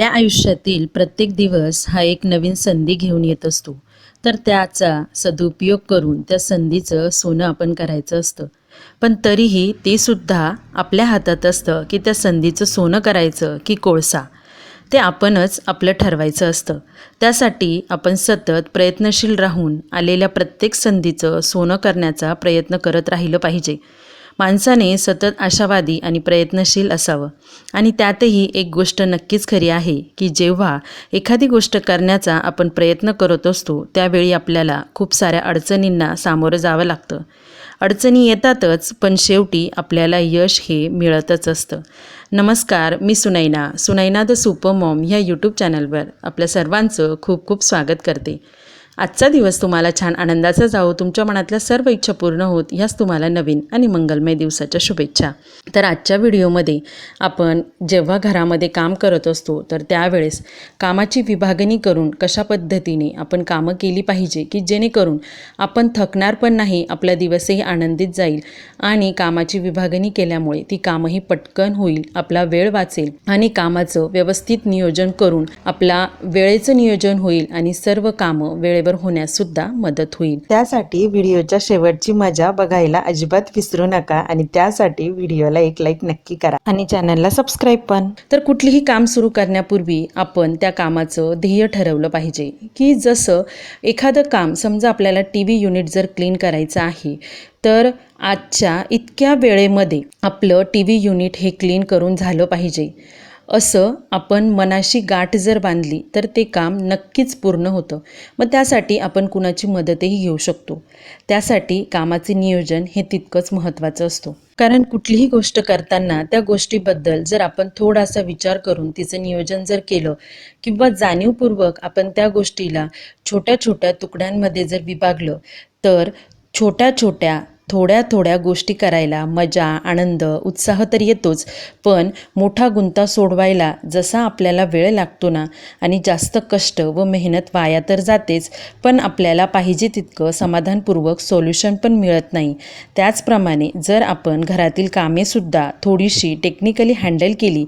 आपल्या आयुष्यातील प्रत्येक दिवस हा एक नवीन संधी घेऊन येत असतो. तर त्याचा सदुपयोग करून त्या संधीचं सोनं आपण करायचं असतं. पण तरीही ते सुद्धा आपल्या हातात असतं की त्या संधीचं सोनं करायचं की कोळसा. ते आपणच आपलं ठरवायचं असतं. त्यासाठी आपण सतत प्रयत्नशील राहून आलेल्या प्रत्येक संधीचं सोनं करण्याचा प्रयत्न करत राहिलं पाहिजे. माणसाने सतत आशावादी आणि प्रयत्नशील असावं. आणि त्यातही एक गोष्ट नक्कीच खरी आहे की जेव्हा एखादी गोष्ट करण्याचा आपण प्रयत्न करत असतो त्यावेळी आपल्याला खूप साऱ्या अडचणींना सामोरं जावं लागतं. अडचणी येतातच पण शेवटी आपल्याला यश हे मिळतच असतं. नमस्कार मी Sunaina. Sunaina the super mom ह्या यूट्यूब चॅनलवर आपल्या सर्वांचं खूप खूप स्वागत करते. आजचा दिवस तुम्हाला छान आनंदाचा जावो तुमच्या मनातल्या सर्व इच्छा पूर्ण होत ह्याच तुम्हाला नवीन आणि मंगलमय दिवसाच्या शुभेच्छा. तर आजच्या व्हिडिओमध्ये आपण जेव्हा घरामध्ये काम करत असतो तर त्यावेळेस कामाची विभागणी करून कशा पद्धतीने आपण कामं केली पाहिजे की जेणेकरून आपण थकणार पण नाही आपला दिवसही आनंदित जाईल आणि कामाची विभागणी केल्यामुळे ती कामंही पटकन होईल आपला वेळ वाचेल आणि कामाचं व्यवस्थित नियोजन करून आपला वेळेचं नियोजन होईल आणि सर्व कामं वेळे होण्यास सुद्धा मदत होईल. त्यासाठी व्हिडिओच्या शेवटची मजा बघायला अजिबात विसरू नका आणि त्यासाठी व्हिडिओला एक लाईक नक्की करा आणि चॅनलला सबस्क्राईब पण. तर कुठलीही काम सुरू करण्यापूर्वी आपण त्या कामाचं ध्येय ठरवलं पाहिजे की जसं एखादं काम समजा आपल्याला टी व्ही युनिट जर क्लीन करायचं आहे तर आजच्या इतक्या वेळेमध्ये आपलं टी व्ही युनिट हे क्लीन करून झालं पाहिजे. असं आपण मनाशी गाठ जर बांधली तर ते काम नक्कीच पूर्ण होतं. मग त्यासाठी आपण कुणाची मदतही घेऊ शकतो. त्यासाठी कामाचे नियोजन हे तितकंच महत्त्वाचं असतं. कारण कुठलीही गोष्ट करताना त्या गोष्टीबद्दल जर आपण थोडासा विचार करून तिचं नियोजन जर केलं किंवा जाणीवपूर्वक आपण त्या गोष्टीला छोट्या छोट्या तुकड्यांमध्ये जर विभागलं तर छोट्या छोट्या थोड्या थोड्या गोष्टी करायला मजा आनंद उत्साह तर येतोच. पण मोठा गुंता सोडवायला जसा आपल्याला वेळ लागतो ना आणि जास्त कष्ट व मेहनत वाया तर जातेच पण आपल्याला पाहिजे तितकं समाधानपूर्वक सोल्युशन पण मिळत नाही. त्याचप्रमाणे जर आपण घरातील कामेसुद्धा थोडीशी टेक्निकली हँडल केली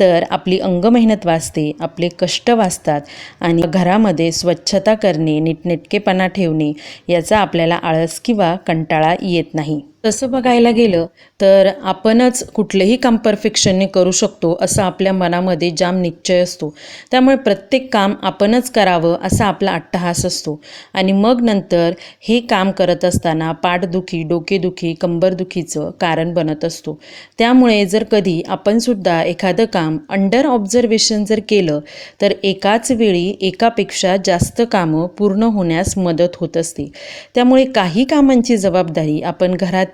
तर आपली अंग मेहनत वाचते आपले कष्ट वाचतात आणि घरामध्ये स्वच्छता करणे नीटनेटकेपणा ठेवणे याचा आपल्याला आळस किंवा कंटाळा येत नाही. तसं बघायला गेलं तर आपणच कुठलंही काम परफेक्शनने करू शकतो असं आपल्या मनामध्ये जाम निश्चय असतो. त्यामुळे प्रत्येक काम आपणच करावं असा आपला अट्टहास असतो. आणि मग नंतर हे काम करत असताना पाठदुखी डोकेदुखी कंबरदुखीचं कारण बनत असतो. त्यामुळे जर कधी आपणसुद्धा एखादं काम अंडर ऑब्झर्वेशन जर केलं तर एकाच वेळी एकापेक्षा जास्त कामं पूर्ण होण्यास मदत होत असते. त्यामुळे काही कामांची जबाबदारी आपण घरात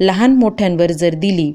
लहान मोठ्यांवर जर दिली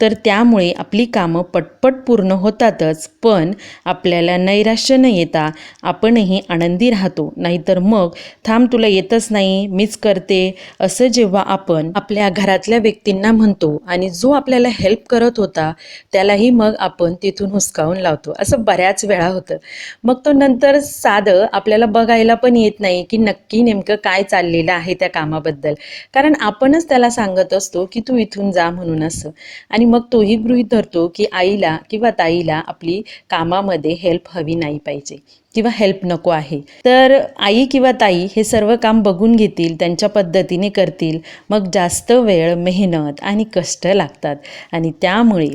तर त्यामुळे आपली कामं पटपट पूर्ण होतातच पण आपल्याला नैराश्य न येता आपणही आनंदी राहतो. नाहीतर मग थांब तुला येतच नाही मीच करते असं जेव्हा आपण आपल्या घरातल्या व्यक्तींना म्हणतो आणि जो आपल्याला हेल्प करत होता त्यालाही मग आपण तिथून हुसकावून लावतो. असं बऱ्याच वेळा होतं. मग तो नंतर साधं आपल्याला बघायला पण येत नाही की नक्की नेमकं काय चाललेलं आहे त्या कामाबद्दल. कारण आपणच त्याला सांगत असतो की तू इथून जा म्हणून असं. आणि मग तोही गृहीत धरतो की आईला किंवा ताईला आपली कामामध्ये हेल्प हवी नाही पाहिजे किंवा हेल्प नको आहे. तर आई किंवा ताई हे सर्व काम बघून घेतील त्यांच्या पद्धतीने करतील. मग जास्त वेळ मेहनत आणि कष्ट लागतात. आणि त्यामुळे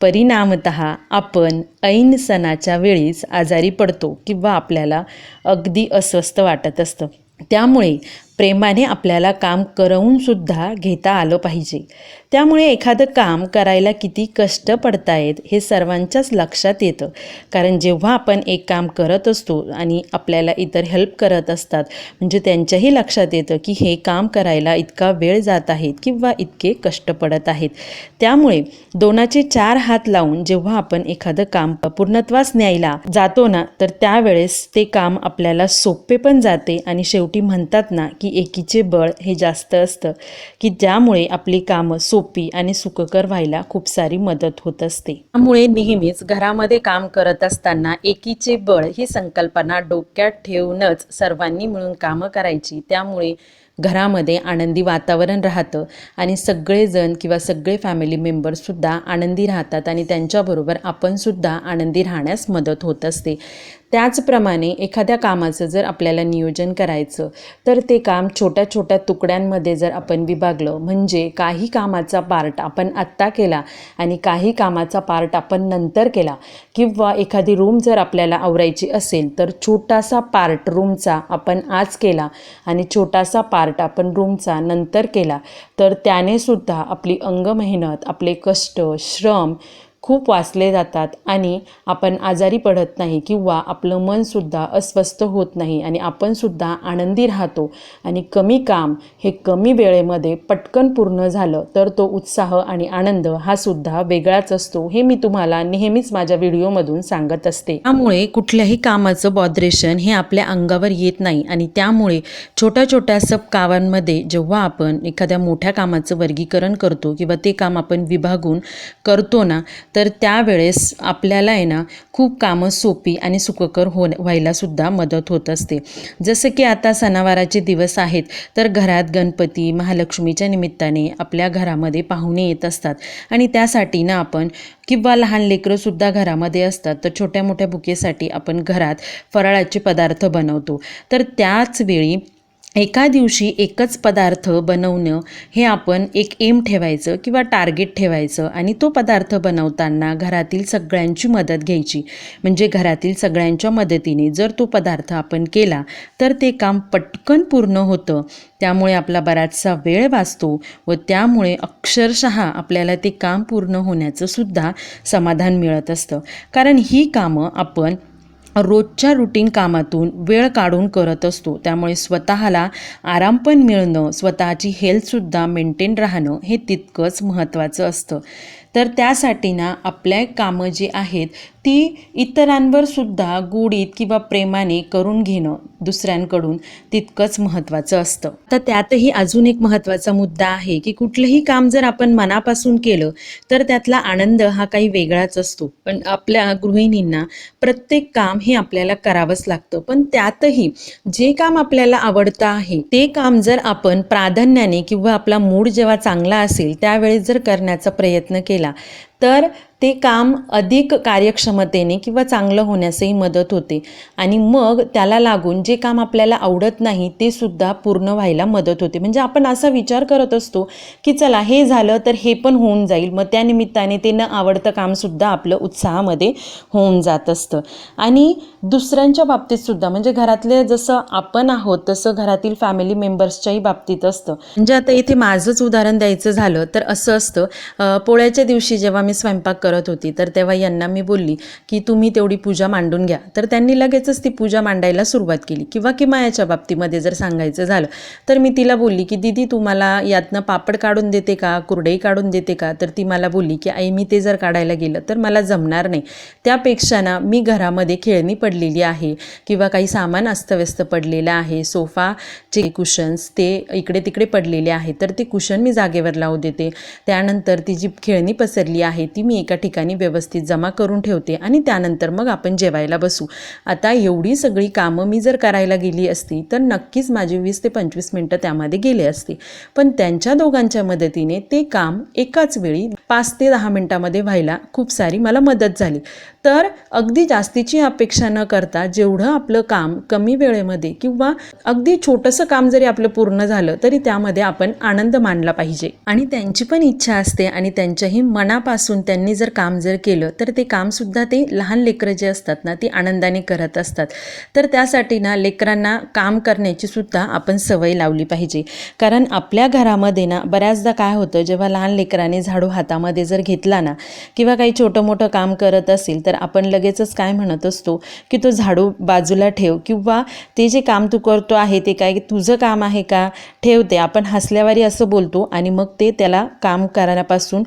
परिणामत आपण ऐन सणाच्या वेळीच आजारी पडतो किंवा आपल्याला अगदी अस्वस्थ वाटत असतं. त्यामुळे प्रेमाने आपल्याला काम करवूनसुद्धा घेता आलं पाहिजे. त्यामुळे एखादं काम करायला किती कष्ट पडतायत हे सर्वांच्याच लक्षात येतं. कारण जेव्हा आपण एक काम करत असतो आणि आपल्याला इतर हेल्प करत असतात म्हणजे त्यांच्याही लक्षात येतं की हे काम करायला इतका वेळ जात आहेत किंवा इतके कष्ट पडत आहेत. त्यामुळे दोनाचे चार हात लावून जेव्हा आपण एखादं काम पूर्णत्वास न्यायला जातो ना तर त्यावेळेस ते काम आपल्याला सोपे पण जाते आणि शेवटी म्हणतात ना की एकीचे बळ हे जास्त असतं की ज्यामुळे आपली कामं सोपी आणि सुखकर व्हायला खूप सारी मदत होत असते. त्यामुळे नेहमीच घरामध्ये काम करत असताना एकीचे बळ ही संकल्पना डोक्यात ठेवूनच सर्वांनी मिळून कामं करायची. त्यामुळे घरामध्ये आनंदी वातावरण राहतं आणि सगळेजण किंवा सगळे फॅमिली मेंबर्ससुद्धा आनंदी राहतात आणि त्यांच्याबरोबर आपणसुद्धा आनंदी राहण्यास मदत होत असते. त्याचप्रमाणे एखाद्या कामाचं जर आपल्याला नियोजन करायचं तर ते काम छोट्या छोट्या तुकड्यांमध्ये जर आपण विभागलं म्हणजे काही कामाचा पार्ट आपण आत्ता केला आणि काही कामाचा पार्ट आपण नंतर केला किंवा एखादी रूम जर आपल्याला आवरायची असेल तर छोटासा पार्ट रूमचा आपण आज केला आणि छोटासा पार्ट आपण रूमचा नंतर केला तर त्याने सुद्धा आपली अंगमेहनत आपले कष्ट श्रम खूप वाचले जातात आणि आपण आजारी पडत नाही किंवा आपलं मनसुद्धा अस्वस्थ होत नाही आणि आपणसुद्धा आनंदी राहतो आणि कमी काम हे कमी वेळेमध्ये पटकन पूर्ण झालं तर तो उत्साह आणि आनंद हा सुद्धा वेगळाच असतो हे मी तुम्हाला नेहमीच माझ्या व्हिडिओमधून सांगत असते. त्यामुळे कुठल्याही कामाचं बॉद्रेशन हे आपल्या अंगावर येत नाही आणि त्यामुळे छोट्या छोट्या सब कामांमध्ये जेव्हा आपण एखाद्या मोठ्या कामाचं वर्गीकरण करतो किंवा ते काम आपण विभागून करतो ना तर त्यावेळेस आपल्याला आहे ना खूप कामं सोपी आणि सुखकर हो व्हायलासुद्धा मदत होत असते. जसं की आता सणावाराचे दिवस आहेत तर घरात गणपती महालक्ष्मीच्या निमित्ताने आपल्या घरामध्ये पाहुणे येत असतात. आणि त्यासाठी ना आपण किंवा लहान लेकरंसुद्धा घरामध्ये असतात तर छोट्या मोठ्या बुकेसाठी आपण घरात फराळाचे पदार्थ बनवतो. तर त्याच वेळी एका दिवशी एकच पदार्थ बनवणं हे आपण एक एम ठेवायचं किंवा टार्गेट ठेवायचं आणि तो पदार्थ बनवताना घरातील सगळ्यांची मदत घ्यायची. म्हणजे घरातील सगळ्यांच्या मदतीने जर तो पदार्थ आपण केला तर ते काम पटकन पूर्ण होतं. त्यामुळे आपला बराचसा वेळ वाचतो व त्यामुळे अक्षरशः आपल्याला ते काम पूर्ण होण्याचं सुद्धा समाधान मिळत असतं. कारण ही कामं आपण रोजच्या रुटीन कामातून वेळ काढून करत असतो. त्यामुळे स्वतःला आराम पण मिळणं स्वतःची हेल्थसुद्धा मेंटेन राहणं हे तितकंच महत्त्वाचं असतं. तर त्यासाठी ना आपल्या कामं जी आहेत ती इतरांवर सुद्धा गुढीत किंवा प्रेमाने करून घेणं दुसऱ्यांकडून तितकंच महत्त्वाचं असतं. तर त्यातही अजून एक महत्त्वाचा मुद्दा आहे की कुठलंही काम जर आपण मनापासून केलं तर त्यातला आनंद हा काही वेगळाच असतो. पण आपल्या गृहिणींना प्रत्येक काम हे आपल्याला करावंच लागतं. पण त्यातही जे काम आपल्याला आवडतं आहे ते काम जर आपण प्राधान्याने किंवा आपला मूड जेव्हा चांगला असेल त्यावेळेस जर करण्याचा प्रयत्न केला केला. तर ते काम अधिक कार्यक्षमतेने किंवा चांगलं होण्यासही मदत होते. आणि मग त्याला लागून जे काम आपल्याला आवडत नाही ते सुद्धा पूर्ण व्हायला मदत होते. म्हणजे आपण असा विचार करत असतो की चला हे झालं तर हे पण होऊन जाईल. मग त्यानिमित्ताने ते न आवडतं कामसुद्धा आपलं उत्साहामध्ये होऊन जात असतं. आणि दुसऱ्यांच्या बाबतीत सुद्धा म्हणजे घरातले जसं आपण आहोत तसं घरातील फॅमिली मेंबर्सच्याही बाबतीत असतं. म्हणजे आता इथे माझंच उदाहरण द्यायचं झालं तर असं असतं. पोळ्याच्या दिवशी जेव्हा मी स्वयंपाक करत होती. तर तेव्हा यांना मी बोलली की तुम्ही तेवढी पूजा मांडून घ्या. तर त्यांनी लगेचच ती पूजा मांडायला सुरुवात केली. किंवा किमायाच्या बाबतीमध्ये जर सांगायचं झालं तर मी तिला बोलली की दीदी तुम्हाला यातनं पापड काढून देते का? कुरडई काढून देते का? तर ती मला बोलली की आई मी ते जर काढायला गेलं तर मला जमणार नाही. त्यापेक्षा ना मी घरामध्ये खेळणी पडलेली आहे किंवा काही सामान अस्तव्यस्त पडलेलं आहे सोफाचे कुशन्स ते इकडे तिकडे पडलेले आहे तर ते कुशन मी जागेवर लावू देते. त्यानंतर ती जी खेळणी पसरली आहे ती मी एका ठिकाणी व्यवस्थित जमा करून ठेवते आणि त्यानंतर मग आपण जेवायला बसू. आता एवढी सगळी कामं मी जर करायला गेली असती तर नक्कीच माझी वीस ते पंचवीस मिनटं त्यामध्ये गेले असते. पण त्यांच्या दोघांच्या मदतीने ते काम एकाच वेळी पाच ते दहा मिनटामध्ये व्हायला खूप सारी मला मदत झाली. तर अगदी जास्तीची अपेक्षा न करता जेवढं आपलं काम कमी वेळेमध्ये किंवा अगदी छोटंसं काम जरी आपलं पूर्ण झालं तरी त्यामध्ये आपण आनंद मानला पाहिजे. आणि त्यांची पण इच्छा असते आणि त्यांच्याही मनापासून त्यांनी जर काम जर केलं तर ते कामसुद्धा ते लहान लेकरं जे असतात ना ती आनंदाने करत असतात. तर त्यासाठी ना लेकरांना काम करण्याची सुद्धा आपण सवय लावली पाहिजे. कारण आपल्या घरामध्ये ना बऱ्याचदा काय होतं जेव्हा लहान लेकराने झाडू हातामध्ये जर घेतला ना किंवा काही छोटं मोठं काम करत असेल तर आपण लगेचच काय म्हणत असतो की तो झाडू बाजूला ठेव किंवा ते जे काम तू करतो आहे ते काय तुझं काम आहे का? ठेवते आपण हसल्यावारी असं बोलतो आणि मग ते त्याला काम करण्यापासून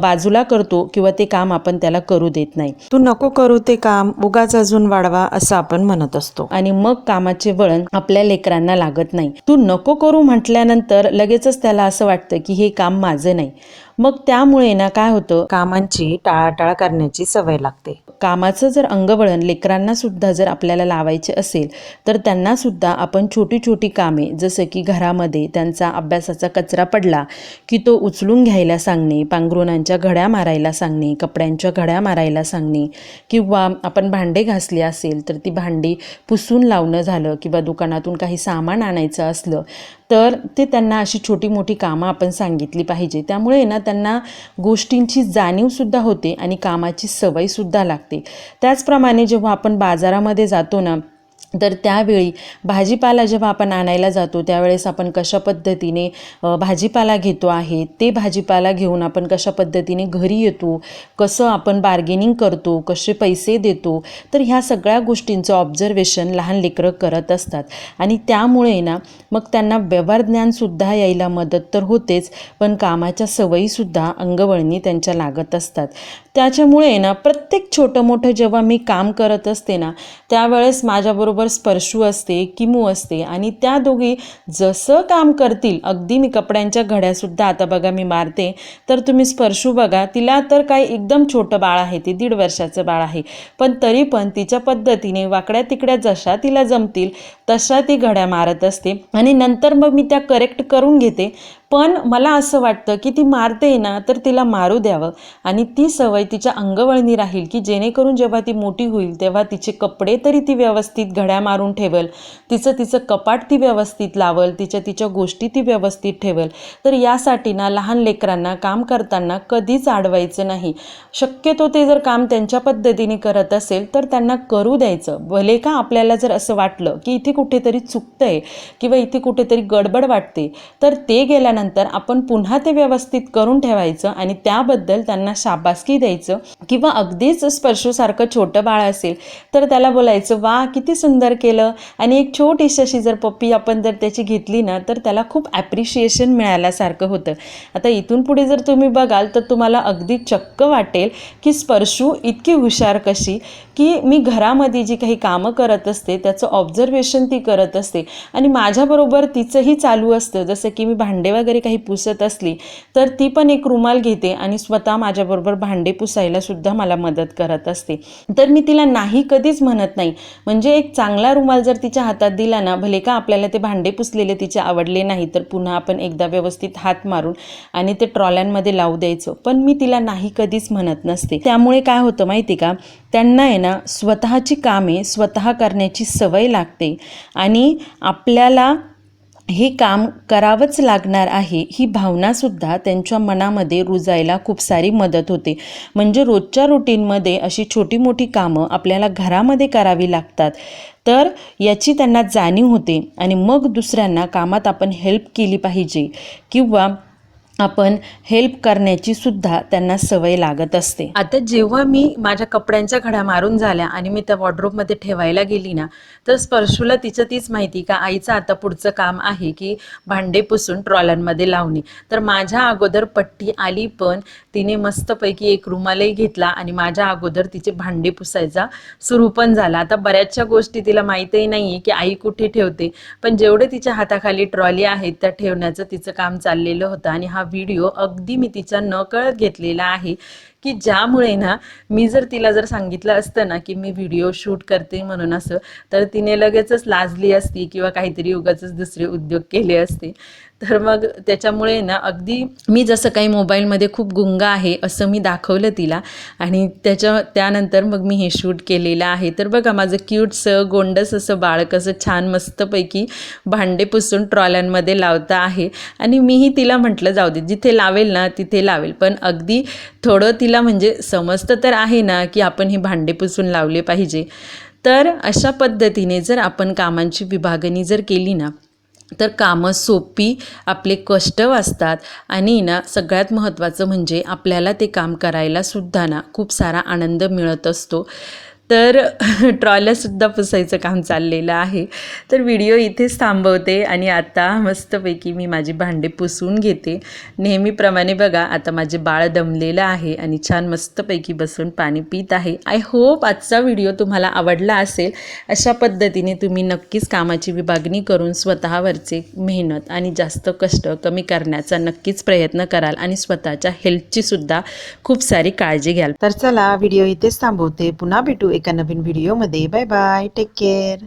बाजूला करतो किंवा ते काम आपण त्याला करू देत नाही. तू नको करू ते काम उगाच अजून वाढवा असं आपण म्हणत असतो. आणि मग कामाचे वळण आपल्या लेकरांना लागत नाही. तू नको करू म्हटल्यानंतर लगेचच त्याला असं वाटतं की हे काम माझं नाही. मग त्यामुळे ना काय होतं? कामांची टाळाटाळ करण्याची सवय लागते. कामाचं जर अंगवळण लेकरांना सुद्धा जर आपल्याला लावायचे असेल तर त्यांना सुद्धा आपण छोटी छोटी कामे जसं की घरामध्ये त्यांचा अभ्यासाचा कचरा पडला की तो उचलून घ्यायला सांगणे पांघरुणांच्या घड्या मारायला सांगणे कपड्यांच्या घड्या मारायला सांगणे किंवा आपण भांडे घासले असेल तर ती भांडी पुसून लावणं झालं किंवा दुकानातून काही सामान आणायचं असलं तर ते त्यांना अशी छोटी मोठी कामं आपण सांगितली पाहिजे. त्यामुळे ना त्यांना गोष्टींची जाणीवसुद्धा होते आणि कामाची सवयसुद्धा लागते. त्याचप्रमाणे जेव्हा आपण बाजारामध्ये जातो ना तर त्यावेळी भाजीपाला जेव्हा आपण आणायला जातो त्यावेळेस आपण कशा पद्धतीने भाजीपाला घेतो आहे ते भाजीपाला घेऊन आपण कशा पद्धतीने घरी येतो कसं आपण बार्गेनिंग करतो कसे पैसे देतो तर ह्या सगळ्या गोष्टींचं ऑब्झर्वेशन लहान लेकरं करत असतात. आणि त्यामुळे ना मग त्यांना व्यवहार ज्ञानसुद्धा यायला मदत तर होतेच पण कामाच्या सवयीसुद्धा अंगवळणी त्यांच्या लागत असतात. त्याच्यामुळे ना प्रत्येक छोटं मोठं जेव्हा मी काम करत असते ना त्यावेळेस माझ्याबरोबर स्पर्शू असते किमू असते आणि त्या दोघी जसं काम करतील अगदी मी कपड्यांच्या घड्यासुद्धा आता बघा मी मारते तर तुम्ही स्पर्शू बघा तिला तर काय एकदम छोटं बाळ आहे ते दीड वर्षाचं बाळ आहे. पण तरी पण तिच्या पद्धतीने वाकड्या तिकड्या जशा तिला जमतील तशा ती घड्या मारत असते आणि नंतर मग मी त्या करेक्ट करून घेते. पण मला असं वाटतं की ती मारते ना तर तिला मारू द्यावं. आणि ती सवय तिच्या अंगवळणी राहील की जेणेकरून जेव्हा ती मोठी होईल तेव्हा तिचे कपडे तरी ती व्यवस्थित घड्या मारून ठेवल. तिचं तिचं कपाट ती व्यवस्थित लावल तिच्या तिच्या गोष्टी ती व्यवस्थित ठेवल. तर यासाठी ना लहान लेकरांना काम करताना कधीच अडवायचं नाही. शक्यतो ते जर काम त्यांच्या पद्धतीने करत असेल तर त्यांना करू द्यायचं. भले का आपल्याला जर असं वाटलं की इथे कुठेतरी चुकतंय किंवा इथे कुठेतरी गडबड वाटते तर ते गेल्यानंतर आपण पुन्हा ते व्यवस्थित करून ठेवायचं आणि त्याबद्दल त्यांना शाबासकी द्यायचं किंवा अगदीच स्पर्शूसारखं छोटं बाळ असेल तर त्याला बोलायचं वा किती सुंदर केलं. आणि एक छोटीशी अशी जर पप्पी आपण जर त्याची घेतली ना तर त्याला खूप ॲप्रिशिएशन मिळाल्यासारखं होतं. आता इथून पुढे जर तुम्ही बघाल तर तुम्हाला अगदी चक्क वाटेल की स्पर्शू इतकी हुशार कशी की मी घरामध्ये जी काही कामं करत असते त्याचं ऑब्झर्वेशन ती करत असते. आणि माझ्याबरोबर तिचंही चालू असतं जसं की मी भांडे वगैरे काही पुसत असली तर ती पण एक रुमाल घेते आणि स्वतः माझ्याबरोबर भांडे पुसायला सुद्धा मला मदत करत असते. तर मी तिला नाही कधीच म्हणत नाही. म्हणजे एक चांगला रुमाल जर तिच्या हातात दिला ना भले का आपल्याला ते भांडे पुसलेले तिचे आवडले नाही तर पुन्हा आपण एकदा व्यवस्थित हात मारून आणि ते ट्रॉल्यांमध्ये लावू द्यायचं. पण मी तिला नाही कधीच म्हणत नसते. त्यामुळे काय होतं माहिती का? त्यांना आहे ना स्वतःची कामे स्वतः करण्याची सवय लागते आणि आपल्याला हे काम करावंच लागणार आहे ही भावनासुद्धा त्यांच्या मनामध्ये रुजायला खूप सारी मदत होते. म्हणजे रोजच्या रुटीनमध्ये अशी छोटी मोठी कामं आपल्याला घरामध्ये करावी लागतात. तर याची त्यांना जाणीव होते आणि मग दुसऱ्यांना कामात आपण हेल्प केली पाहिजे. किंवा आपण हेल्प करण्याची सुद्धा त्यांना सवय लागत असते. आता जेव्हा मी माझ्या कपड्यांच्या घड्या मारून झाल्या आणि मी त्या वॉर्ड्रोबमध्ये ठेवायला गेली ना तर स्पर्शूला तिचं तीच माहिती का आईचं आता पुढचं काम आहे की भांडे पुसून ट्रॉलरमध्ये लावणे. तर माझ्या अगोदर पट्टी आली पण तिने मस्तपैकी एक रुमालही घेतला आणि माझ्या अगोदर तिचे भांडे पुसायचा सुरू पण झाला. आता बऱ्याचशा गोष्टी तिला माहीतही नाही आहे की आई कुठे ठेवते पण जेवढे तिच्या हाताखाली ट्रॉली आहेत त्या ठेवण्याचं तिचं काम चाललेलं होतं आणि हा व्हिडिओ अगदी मी तिचा न कळत घेतलेला आहे. की ज्यामुळे ना मी जर तिला जर सांगितलं असतं ना की मी व्हिडिओ शूट करते म्हणून असं तर तिने लगेचच लाजली असती किंवा काहीतरी उगाच दुसरे उद्योग केले असते. तर मग त्याच्यामुळे ना अगदी मी जसं काही मोबाईलमध्ये खूप गुंग आहे असं मी दाखवलं तिला. आणि त्याच्या त्यानंतर मग मी हे शूट केलेलं आहे. तर बघा माझं क्यूटसं गोंडस असं बाळ कसं छान मस्तपैकी भांडे पुसून ट्रॉल्यांमध्ये लावता आहे. आणि मीही तिला म्हटलं जाऊ दे जिथे लावेल ना तिथे लावेल. पण अगदी थोडं तिला म्हणजे समजतं तर आहे ना की आपण ही भांडे पुसून लावले पाहिजे. तर अशा पद्धतीने जर आपण कामांची विभागणी जर केली ना तर कामं सोपी आपले कष्ट वाचतात आणि ना सगळ्यात महत्त्वाचं म्हणजे आपल्याला ते काम करायला सुद्धा ना खूप सारा आनंद मिळत असतो. तर ट्रॉल्यासुद्धा पुसायचं काम चाललेलं आहे. तर व्हिडिओ इथेच थांबवते आणि आता मस्तपैकी मी माझी भांडे पुसून घेते. नेहमीप्रमाणे बघा आता माझे बाळ दमलेलं आहे आणि छान मस्तपैकी बसून पाणी पित आहे. आय होप आजचा व्हिडिओ तुम्हाला आवडला असेल. अशा पद्धतीने तुम्ही नक्कीच कामाची विभागणी करून स्वतःवरचे मेहनत आणि जास्त कष्ट कमी करण्याचा नक्कीच प्रयत्न कराल आणि स्वतःच्या हेल्थची सुद्धा खूप सारी काळजी घ्याल. तर चला व्हिडिओ इथेच थांबवते. पुन्हा भेटू week and up in video. Bye bye. Take care.